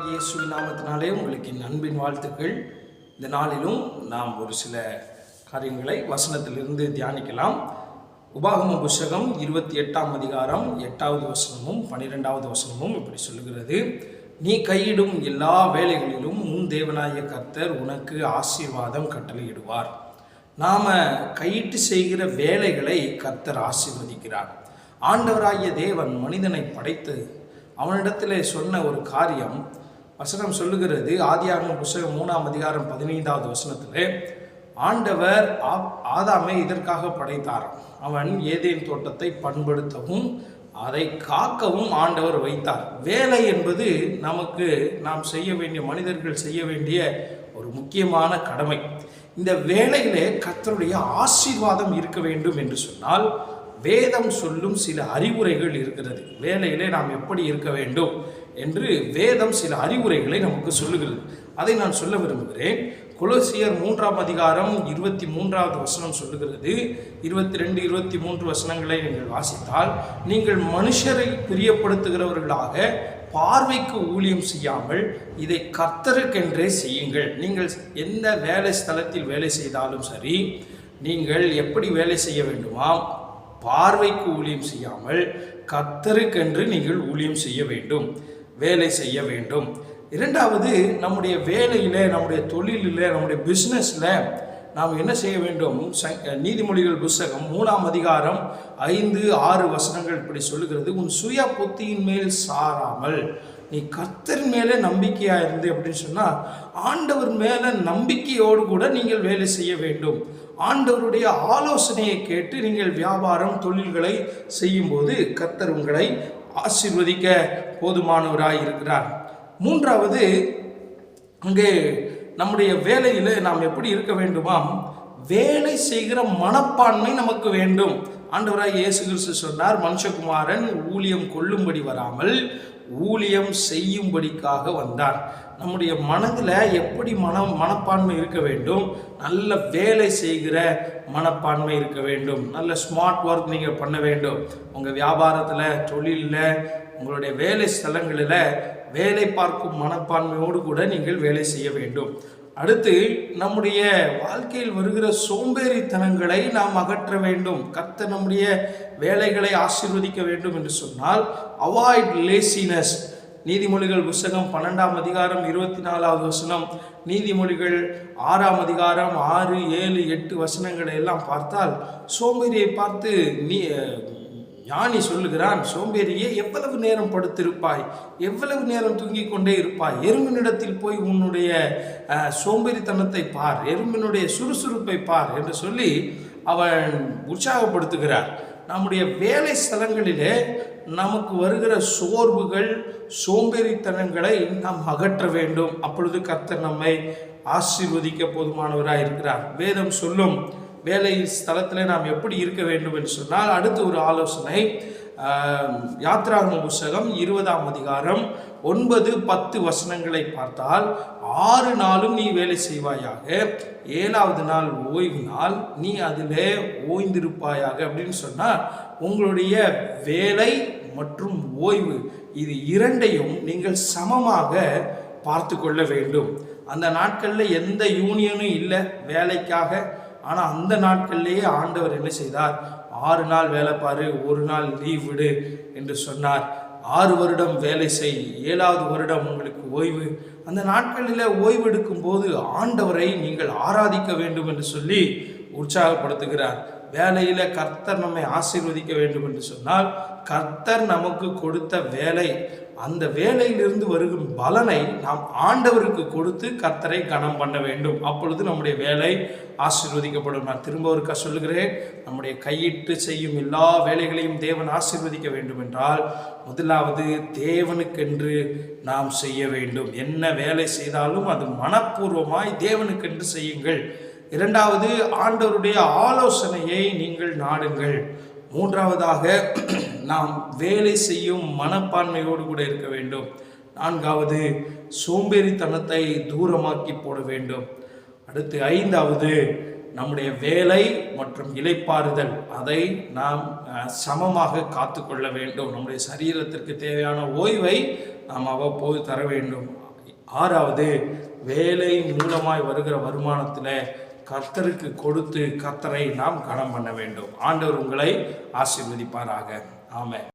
இயேசுவின் நாமத்தினாலே உங்களுக்கு என் அன்பின் வாழ்த்துக்கள். இந்த நாளிலும் நாம் ஒரு சில காரியங்களை வசனத்திலிருந்து தியானிக்கலாம். உபாகம புஸ்தகம் இருபத்தி எட்டாம் அதிகாரம் எட்டாவது வசனமும் பன்னிரெண்டாவது வசனமும் இப்படி சொல்லுகிறது. நீ கையிடும் எல்லா வேலைகளிலும் உன் தேவனாய கர்த்தர் உனக்கு ஆசீர்வாதம் கட்டளையிடுவார். நாம கையிட்டு செய்கிற வேலைகளை கர்த்தர் ஆசீர்வதிக்கிறார். ஆண்டவராகிய தேவன் மனிதனை படைத்து அவனிடத்திலே சொன்ன ஒரு காரியம் வசனம் சொல்லுகிறது. ஆதியாகம புஸ்தகம் மூணாம் அதிகாரம் பதினைந்தாவது வசனத்தில் ஆண்டவர் ஆதாமை இதற்காக படைத்தார் அவன் ஏதேன் தோட்டத்தை பண்படுத்தவும் அதை காக்கவும் ஆண்டவர் வைத்தார். வேலை என்பது நமக்கு நாம் செய்ய வேண்டிய மனிதர்கள் செய்ய வேண்டிய ஒரு முக்கியமான கடமை. இந்த வேலையிலே கத்தருடைய ஆசீர்வாதம் இருக்க வேண்டும் என்று சொன்னால் வேதம் சொல்லும் சில அறிவுரைகள் இருக்கிறது. வேலையிலே நாம் எப்படி இருக்க வேண்டும்? என்று வேதம் சில அறிவுரைகளை நமக்கு சொல்லுகிறது. அதை நான் சொல்ல விரும்புகிறேன். குலசியர் மூன்றாம் அதிகாரம் இருபத்தி மூன்றாவது வசனம் சொல்லுகிறது. இருபத்தி ரெண்டு இருபத்தி மூன்று வசனங்களை நீங்கள் வாசித்தால் நீங்கள் மனுஷரை பிரியப்படுத்துகிறவர்களாக பார்வைக்கு ஊழியம் செய்யாமல் இதை கர்த்தருக்கென்றே செய்யுங்கள். நீங்கள் எந்த வேலை ஸ்தலத்தில் வேலை செய்தாலும் சரி நீங்கள் எப்படி வேலை செய்ய வேண்டுமா? பார்வைக்கு ஊழியம் செய்யாமல் கர்த்தருக்கென்று நீங்கள் ஊழியம் செய்ய வேண்டும். வேலை செய்ய வேண்டும். இரண்டாவது நம்முடைய வேலையில் நம்முடைய தொழிலில் நம்முடைய பிஸ்னஸில் நாம் என்ன செய்ய வேண்டும்? நீதிமொழிகள் புஸ்தகம் மூணாம் அதிகாரம் ஐந்து ஆறு வசனங்கள் இப்படி சொல்லுகிறது. உன் சுய புத்தியின் மேல் சாராமல் நீ கர்த்தர் மேலே நம்பிக்கையாக இருந்து அப்படின்னு சொன்னால் ஆண்டவர் மேலே நம்பிக்கையோடு கூட நீங்கள் வேலை செய்ய வேண்டும். ஆண்டவருடைய ஆலோசனையை கேட்டு நீங்கள் வியாபாரம் தொழில்களை செய்யும்போது கர்த்தர் உங்களை ஆசிர்வதிக்க போதுமானவராய் இருக்கிறார் மூன்றாவது அங்கே நம்முடைய வேலையில் நாம் எப்படி இருக்க வேண்டுமாம்? வேலை செய்கிற மனப்பான்மை நமக்கு வேண்டும். ஆண்டவராய் இயேசு கிறிஸ்து சொன்னார் மனுஷகுமாரன் ஊழியம் கொள்ளும்படி வராமல் ஊழியம் செய்யும்படிக்காக வந்தார் நம்முடைய மனதில் எப்படி மனம் மனப்பான்மை இருக்க வேண்டும்? நல்ல வேலை செய்கிற மனப்பான்மை இருக்க வேண்டும். நல்ல ஸ்மார்ட் ஒர்க் நீங்கள் பண்ண வேண்டும். உங்கள் வியாபாரத்தில் தொழிலில் உங்களுடைய வேலை ஸ்தலங்களில் வேலை பார்க்கும் மனப்பான்மையோடு கூட நீங்கள் வேலை செய்ய வேண்டும். அடுத்து நம்முடைய வாழ்க்கையில் வருகிற சோம்பேறித்தனங்களை நாம் அகற்ற வேண்டும். கத்த நம்முடைய வேலைகளை ஆசீர்வதிக்க வேண்டும் என்று சொன்னால் அவாய்ட் லேசினஸ் நீதிமொழிகள் புஸ்தகம் பன்னெண்டாம் அதிகாரம் இருபத்தி நாலாவது வசனம் நீதிமொழிகள் ஆறாம் அதிகாரம் ஆறு ஏழு எட்டு வசனங்களை எல்லாம் பார்த்தால் சோம்பேறியை பார்த்து நீ ஞானி சொல்லுகிறான் சோம்பேறியே எவ்வளவு நேரம் படுத்திருப்பாய்? எவ்வளவு நேரம் தூங்கிக் கொண்டே இருப்பாய்? எறும்பினிடத்தில் போய் உன்னுடைய சோம்பேறித்தனத்தை பார் எறும்பினுடைய சுறுசுறுப்பை பார் என்று சொல்லி அவன் உற்சாகப்படுத்துகிறார். நம்முடைய வேலை ஸ்தலங்களிலே நமக்கு வருகிற சோர்வுகள் சோம்பேறித்தனங்களை நாம் அகற்ற வேண்டும். அப்பொழுது கர்த்தர் நம்மை ஆசீர்வதிக்க போதுமானவராக இருக்கிறார் வேதம் சொல்லும் வேலை ஸ்தலத்தில் நாம் எப்படி இருக்க வேண்டும் என்று சொன்னால் அடுத்து ஒரு ஆலோசனை. ஆஹ், யாத்ராகம புஸ்தகம் இருபதாம் அதிகாரம் ஒன்பது பத்து வசனங்களை பார்த்தால் ஆறு நாளும் நீ வேலை செய்வாயாக ஏழாவது நாள் ஓய்வு நாள் நீ அதிலே ஓய்ந்திருப்பாயாக அப்படின்னு சொன்னால் உங்களுடைய வேலை மற்றும் ஓய்வு இது இரண்டையும் நீங்கள் சமமாக பார்த்து கொள்ள வேண்டும். அந்த நாட்களில் எந்த யூனியனும் இல்லை வேலைக்காக ஆனால் அந்த நாட்கள்லேயே ஆண்டவர் என்ன செய்தார்? ஆறு நாள் வேலை பாரு ஒரு நாள் லீவ் விடு என்று சொன்னார். ஆறு வருடம் வேலை செய் ஏழாவது வருடம் உங்களுக்கு ஓய்வு. அந்த நாட்களில் ஓய்வு எடுக்கும் போது ஆண்டவரை நீங்கள் ஆராதிக்க வேண்டும் என்று சொல்லி உற்சாகப்படுத்துகிறார். வேலையில கர்த்தர் நம்மை ஆசீர்வதிக்க வேண்டும் என்று சொன்னால் கர்த்தர் நமக்கு கொடுத்த வேலை அந்த வேலையிலிருந்து வருகும் பலனை நாம் ஆண்டவருக்கு கொடுத்து கர்த்தரை கனம் பண்ண வேண்டும். அப்பொழுது நம்முடைய வேலை ஆசீர்வதிக்கப்படும். நான் திரும்ப ஒருக்கா சொல்லுகிறேன் நம்முடைய கையிட்டு செய்யும் எல்லா வேலைகளையும் தேவன் ஆசீர்வதிக்க வேண்டும் என்றால் முதலாவது தேவனுக்கென்று நாம் செய்ய வேண்டும். என்ன வேலை செய்தாலும் அது மனப்பூர்வமாய் தேவனுக்கென்று செய்யுங்கள். இரண்டாவது ஆண்டவருடைய ஆலோசனையை நீங்கள் நாடுங்கள். மூன்றாவதாக நாம் வேலை செய்யும் மனப்பான்மையோடு கூட இருக்க வேண்டும். நான்காவது சோம்பேறித்தனத்தை தூரமாக்கி போட வேண்டும். அடுத்து ஐந்தாவது நம்முடைய வேலை மற்றும் இலைப்பாறுதல் அதை நாம் சமமாக காத்துக்கொள்ள வேண்டும். நம்முடைய சரீரத்திற்கு தேவையான ஓய்வை நாம் அவ்வப்போது தர வேண்டும். ஆறாவது வேலை மூலமாய் வருகிற வருமானத்தில் கர்த்தருக்கு கொடுத்து கர்த்தரை நாம் கடன் பண்ண வேண்டும். ஆண்டவர் உங்களை ஆசீர்வதிப்பாராக. ஆமாம்